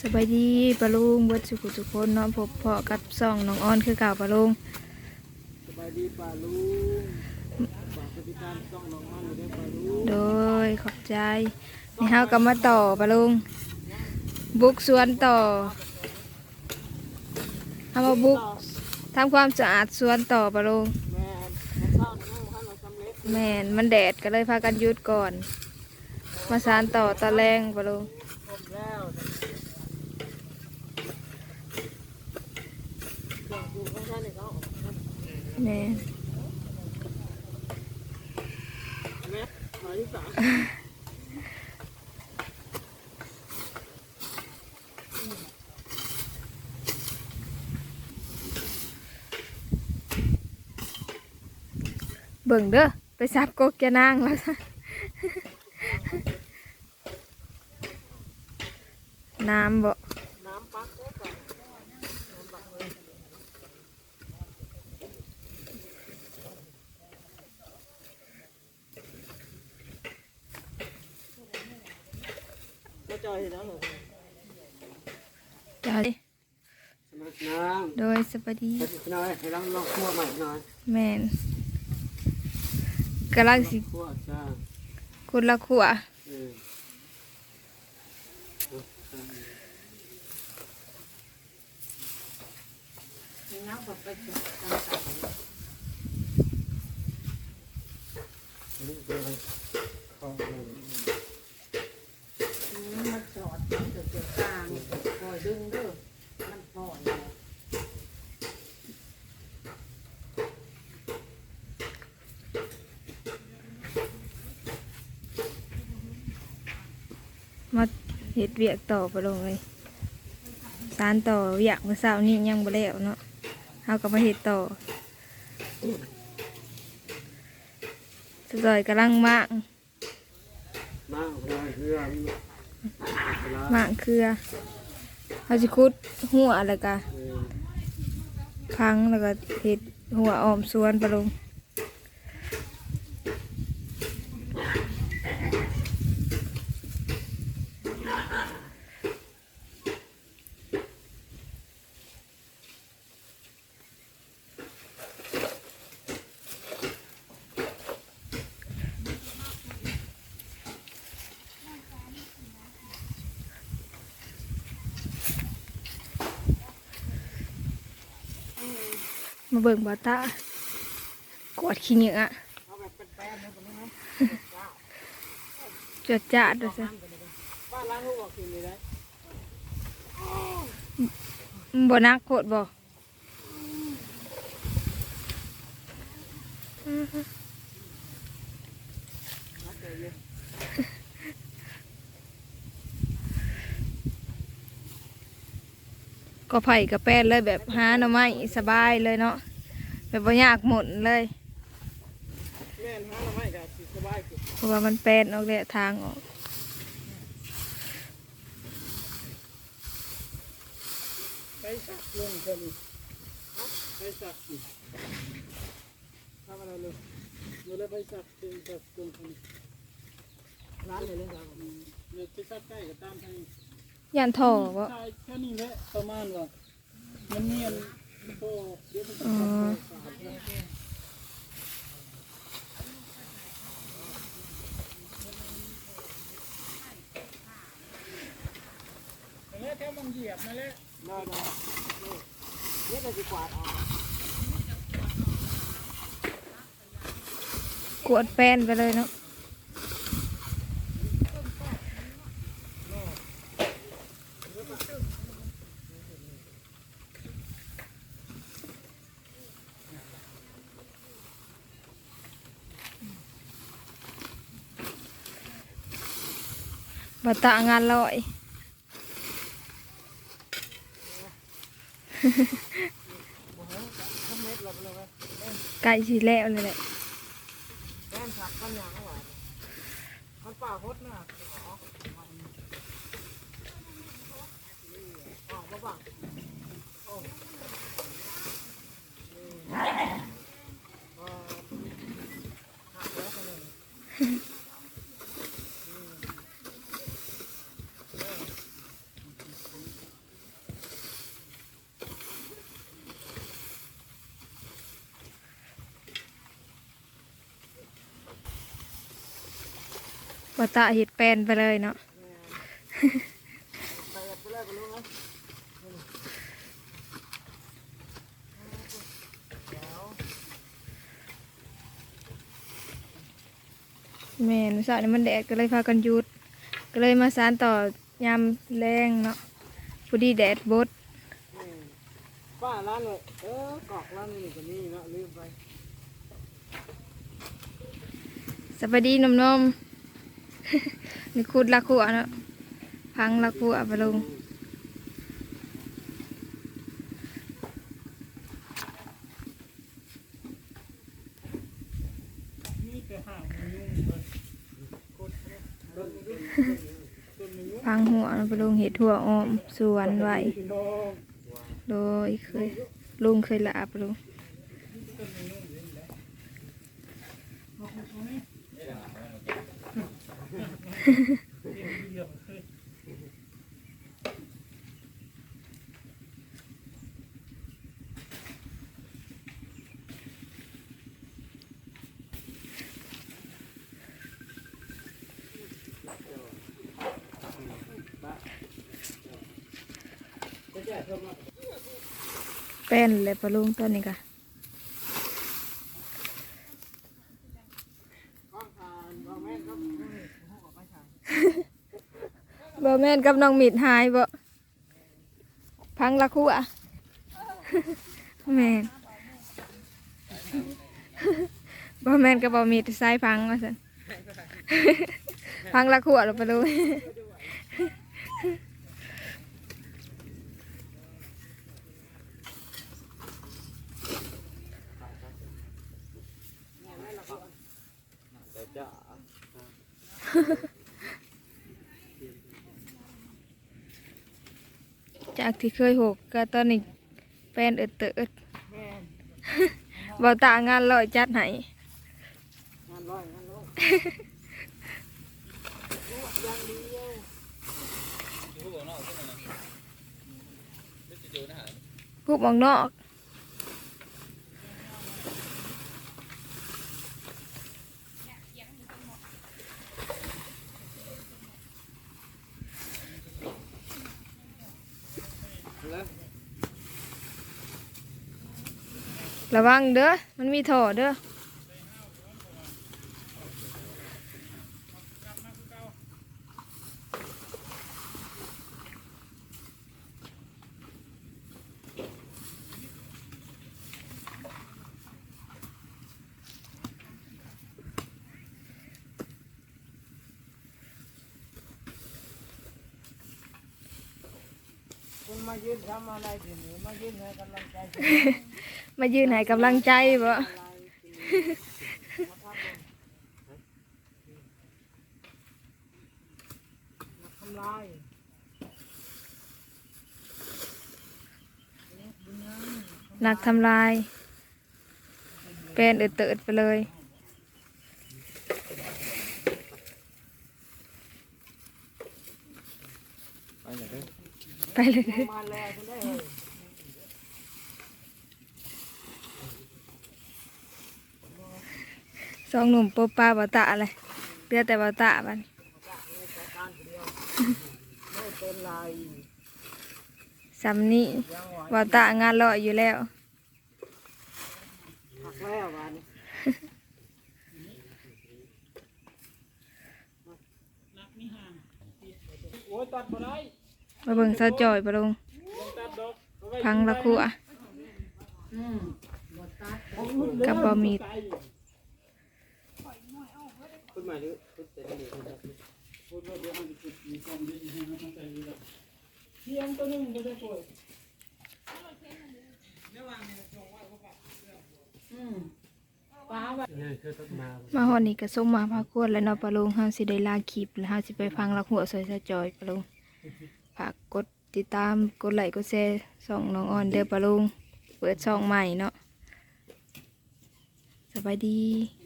สบายดีปะลุงเบิดสุขุทุกคนเนาะพบเพาะกับซ่องน้องออนคือเก่าปะลุงสบายดีป่าลุงฝากติดตามช่องน้องมันอยู่ด้วยป่าลุงโดยขอบใจนี่เฮาก็มาต่อปะลุงบุกสวนต่อเฮามาบุกทำความสะอาดสวนต่อปะลุงแม่เช้านี้ท่านเราสำเร็จแม่นมันแดดก็เลยพากันหยุดก่อน มาสานต่อตะแรงปะลุง ครบแล้วเครื่องปรุงของท่านนี่เขาออกนะ แม่นแม่หมายที่สามเบิ่งเด้อไปซับกกแกนางแล้วน้ำบ่ น้ำปักได้ก่อนน้ำปักเลยก็ จอยเห็นแล้วเหรอเดี๋ยวดิสมัครน้ำโดยสวัสดีน้อยให้ลองลองคั่วใหม่หน่อยแม่นกำลังสิคั่วจ้าคุณละขัวเออ มันจอดมันจะเกิดกลางคอยดึงเด้อมันพอนแล้ว มา เฮ็ดเวียกต่อไปลงเลยสารต่อเวียกเมื่อเช้านี้ยังบ่แล้วเนาะเฮาก็มาเฮ็ดต่อสจอยกำลังมากมากเลยเรื่อมากเครือเฮาสิขุดหัวแล้วก็เออพังแล้วก็เฮ็ดหัวออมสวนไปลง มาเบิ่งบาตากวดขี้เหงื่อเอาแบบเป็นแป้นนะตรงนี้นะจดจ่าด้วยซะบ้านางลูกออกกินเลยนะบ่นักโคตรบ่ ก็ไผ่กับแป้นเลยแบบหาหน่อไม้สบายเลยเนาะแบบบ่ยากหมดเลยแม่นหาเราไม่กับสบายขึ้นเพราะว่ามันแป้นออกแล้วทางออกไปสักลงคนไปสักสิทำอะไรเลยเราเลยไปสักเป็นสักลงคนร้านเลยเลยครับเนี่ยไปสักใกล้กับตามทาง ย่านท่อบ่ใช่แค่นี้แหละประมาณว่ามันเนียนโตเดี๋ยวมันจะอ๋อขาดแล้วแล้วแค่มันเหยียบนั่นแหละได้ได้เนี่ยจะดีกว่าเอากวดแป้นไปเลยเนาะ บาตางานลอยไก่ชีแล้วเลยแหละแม่นสักกันอย่างหวานมันป่าพดน่ะอ๋ออ๋อมาบ้างโอ้เอ่อหักแล้วคนหนึ่ง บ่ตาเฮ็ดแปลนไปเลยเนาะไปแบบไปเลยไปลุงนะแม่นเสาร์นี้มันแดดก็เลยพากันหยุด ก็เลยมาสานต่อยามแรงเนาะพอดีแดดบดป้าร้านเลยเออกอกร้านนี้ก็มีเนาะลืมไปสวัสดีนมนมๆ นี่คูดลักขัวเนาะพังลักขัวไปลงมีแต่ห่างมันยุ่งเลยกดเนี่ยต้นมันยุ่งต้นมันยุ่งพังหัวเนาะไปลงเห็ดถั่วอ้อมสวนไว้พี่น้องโดยเคยลุงเคยลาไปลง จะแจก เป็นเลยปลาลุงต้นนี้ค่ะ ข้างทางเราแม่ก็ห้องออกไปทาง บ่ แม่นกับน้องมิดหายบ่พังลักขัวแม่นบ่แม่นกับบ่มีแต่สายพังว่าซั่นพังลักขัวเราไปเลยแต่จะ จากที่เคยหกก็ตอนนี้แป้นเอิดเติดแม่นบ่ตางานลอยจัดให้งานร้อยงานร้อยอย่างเดียวผู้มองนอก ระวังเด้อ มันมีท่อเด้อ มายืนทำอะไรทีนี้มายืนให้กำลังใจมายืนให้กำลังใจบ่ มาทำลายหนักทำลายแป้นเอิดเติดไปเลย ไปไหนเด้อ ไปเลยมาแล้วคุณได้เลยสองหนุ่มโปปลาบ่ตะเลยเรือแต่บ่ตะบัดนี้การเดียวไม่เป็นไรสำนี้ยังไหวบ่ตะงานลอยอยู่แล้วหักแล้ววันโอ้ยตัดบ่ได้ มาเบิ่งสาจ่อยปลงลงพังละขัวอืมบดตัดของรุ่นเด้อกับบะหมี่มายถึงคุณเสร็จแล้วนี่คุณจะพูดว่าเดี๋ยวมันจะจุดมีความดีให้มันตั้งใจดีแล้วเทียมตัวนึงก็ได้ป่วยอืมป้าว่านี่คือนี้ก็ส่งมาพาควรแล้วเนาะปะลุงเฮาสิได้ลาคลิปแล้วเฮาสิไปฟังลักหัวสวยสาจอยปะลุงฝากกด ติดตามกดไลค์กดแชร์ส่องน้องออนเด้อปะลุงเปิดช่องใหม่เนาะสบายดี